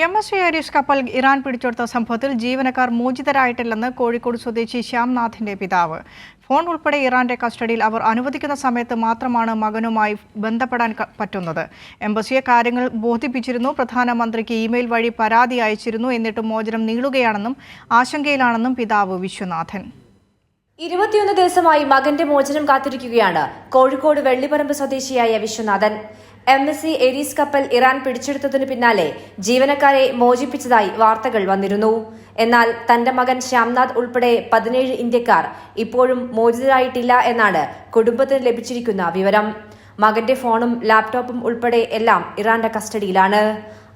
M S Harish കപ്പൽ Iran പിടിച്ചെടുത്ത സംഭവത്തിൽ ജീവനക്കാർ മോചിതരായിട്ടില്ലെന്ന് കോഴിക്കോട് സ്വദേശി ശ്യാംനാഥിന്റെ പിതാവ്. ഫോൺ ഉൾപ്പെടെ ഇറാന്റെ കസ്റ്റഡിയിൽ അവർ അനുവദിക്കുന്ന സമയത്ത് മാത്രമാണ് മകനുമായി ബന്ധപ്പെടാൻ പറ്റുന്നത്. എംബസിയെ കാര്യങ്ങൾ ബോധിപ്പിച്ചിരുന്നു. പ്രധാനമന്ത്രിക്ക് ഇമെയിൽ വഴി പരാതി അയച്ചിരുന്നു. എന്നിട്ടും മോചനം നീളുകയാണെന്നും ആശങ്കയിലാണെന്നും പിതാവ് വിശ്വനാഥൻ. ഇരുപത്തിയൊന്ന് ദിവസമായി മകന്റെ മോചനം കാത്തിരിക്കുകയാണ്. കോഴിക്കോട് വെള്ളിപ്പറമ്പ് സ്വദേശിയായ Viswanathan. M S C Aries കപ്പൽ ഇറാൻ പിടിച്ചെടുത്തതിനു പിന്നാലെ ജീവനക്കാരെ മോചിപ്പിച്ചതായി വാർത്തകൾ വന്നിരുന്നു. എന്നാൽ തന്റെ മകൻ ശ്യാംനാഥ് ഉൾപ്പെടെ പതിനേഴ് ഇന്ത്യക്കാർ ഇപ്പോഴും മോചിതരായിട്ടില്ല എന്നാണ് കുടുംബത്തിന് ലഭിച്ചിരിക്കുന്ന വിവരം. മകന്റെ ഫോണും ലാപ്ടോപ്പും ഉൾപ്പെടെ എല്ലാം ഇറാന്റെ കസ്റ്റഡിയിലാണ്.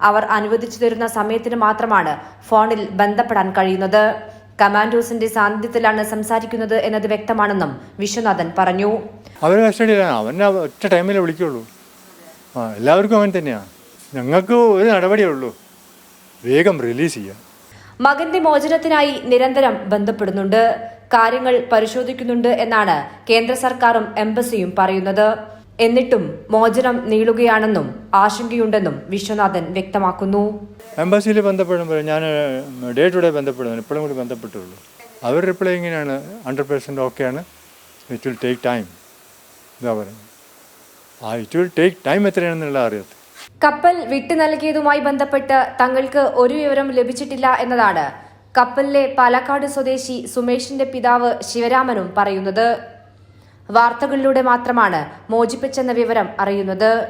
അവർ അനുവദിച്ചു തരുന്ന സമയത്തിന് മാത്രമാണ് ഫോണിൽ ബന്ധപ്പെടാൻ കഴിയുന്നത്. കമാൻഡോസിന്റെ സാന്നിധ്യത്തിലാണ് സംസാരിക്കുന്നത് എന്നത് വ്യക്തമാണെന്നും വിശ്വനാഥൻ പറഞ്ഞു. അവർ കസ്റ്റഡിയിലാണ് അവനെ ഒറ്റ ടൈമിലേ വിളിക്കുള്ളൂ. ആ എല്ലാവർക്കും അവൻ തന്നെയാണ് ഞങ്ങൾക്ക് ഒരു നടപടിയേ ഉള്ളൂ. വേഗം റിലീസ് ചെയ്യാം മകന്റെ മോചനത്തിനായി നിരന്തരം ബന്ധപ്പെടുന്നുണ്ട്. കാര്യങ്ങൾ പരിശോധിക്കുന്നുണ്ട് എന്നാണ് കേന്ദ്ര സർക്കാരും എംബസിയും പറയുന്നത്. എന്നിട്ടും മോചനം നീളുകയാണെന്നും ആശങ്കയുണ്ടെന്നും വിശ്വനാഥൻ വ്യക്തമാക്കുന്നു. എംബസിയിൽ ബന്ധപ്പെടുമ്പോൾ ഞാൻ ഡേ ടു ഡേ ബന്ധപ്പെടുന്നു ഇപ്പോഴും കൂടി ബന്ധപ്പെട്ടുള്ളൂ. അവർ റിപ്ലൈ ഇങ്ങനെയാണ് ഹൺഡ്രഡ് പെർസെന്റ് ഓക്കെയാണ്. ഇറ്റ് വിൽ ടേക്ക് ടൈം ഇതാ പറയുന്നത്. ആ ഇറ്റ് വിൽ ടേക്ക് ടൈം എത്രയാണെന്നുള്ള അറിയാത്ത. കപ്പൽ വിട്ടു നൽകിയതുമായി ബന്ധപ്പെട്ട് തങ്ങൾക്ക് ഒരു വിവരം ലഭിച്ചിട്ടില്ല എന്നതാണ് കപ്പലിലെ പാലക്കാട് സ്വദേശി സുമേഷിന്റെ പിതാവ് ശിവരാമനും പറയുന്നത്. വാർത്തകളിലൂടെ മാത്രമാണ് മോചിപ്പിച്ചെന്ന വിവരം അറിയുന്നത്.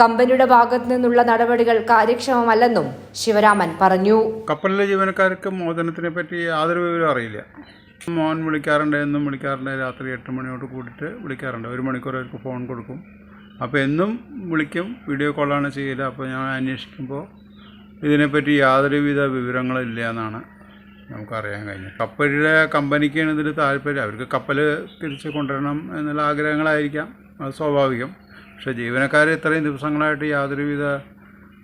കമ്പനിയുടെ ഭാഗത്തു നിന്നുള്ള നടപടികൾ കാര്യക്ഷമമല്ലെന്നും ശിവരാമൻ പറഞ്ഞു. കപ്പലിലെ ജീവനക്കാർക്ക് മോചനത്തിനെ പറ്റി യാതൊരു വിവരം അറിയില്ല. മോൻ വിളിക്കാറുണ്ട് എന്നും വിളിക്കാറുണ്ട്. രാത്രി എട്ട് മണിയോട് കൂടിയിട്ട് വിളിക്കാറുണ്ട്. ഒരു മണിക്കൂർ അവർക്ക് ഫോൺ കൊടുക്കും. അപ്പോൾ എന്നും വിളിക്കും. വീഡിയോ കോളാണ് ചെയ്യുക അപ്പോൾ ഞാൻ അന്വേഷിക്കുമ്പോൾ ഇതിനെപ്പറ്റി യാതൊരുവിധ വിവരങ്ങളില്ല എന്നാണ് നമുക്കറിയാൻ കഴിഞ്ഞു. കപ്പലിലെ കമ്പനിക്കാണ് ഇതിൽ താല്പര്യം. അവർക്ക് കപ്പൽ തിരിച്ച് കൊണ്ടുവരണം എന്നുള്ള ആഗ്രഹങ്ങളായിരിക്കാം. അത് സ്വാഭാവികം. പക്ഷേ ജീവനക്കാർ ഇത്രയും ദിവസങ്ങളായിട്ട് യാതൊരുവിധ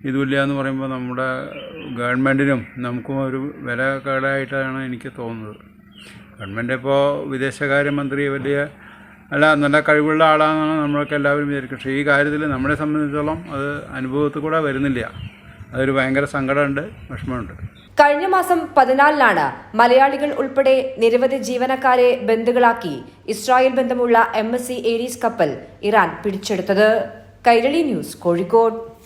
ഇതുമില്ല എന്ന് പറയുമ്പോൾ നമ്മുടെ ഗവൺമെന്റിനും നമുക്കും ഒരു വില കേടായിട്ടാണ് എനിക്ക് തോന്നുന്നത്. ഗവൺമെന്റ് ഇപ്പോൾ വിദേശകാര്യമന്ത്രി വലിയ അല്ല നല്ല കഴിവുള്ള ആളാണെന്നാണ് നമ്മളൊക്കെ എല്ലാവരും വിചാരിക്കും പക്ഷേ ഈ കാര്യത്തിൽ നമ്മളെ സംബന്ധിച്ചോളം അത് അനുഭവത്തിൽ കൂടെ വരുന്നില്ല. അതൊരു ഭയങ്കര സങ്കടമുണ്ട് വിഷമമുണ്ട്. കഴിഞ്ഞ മാസം പതിനാലിനാണ് മലയാളികൾ ഉൾപ്പെടെ നിരവധി ജീവനക്കാരെ ബന്ധുക്കളാക്കി ഇസ്രായേൽ ബന്ധമുള്ള എം എസ് സി ഏരീസ് കപ്പൽ ഇറാൻ പിടിച്ചെടുത്തത്. കൈരളി ന്യൂസ് കോഴിക്കോട്.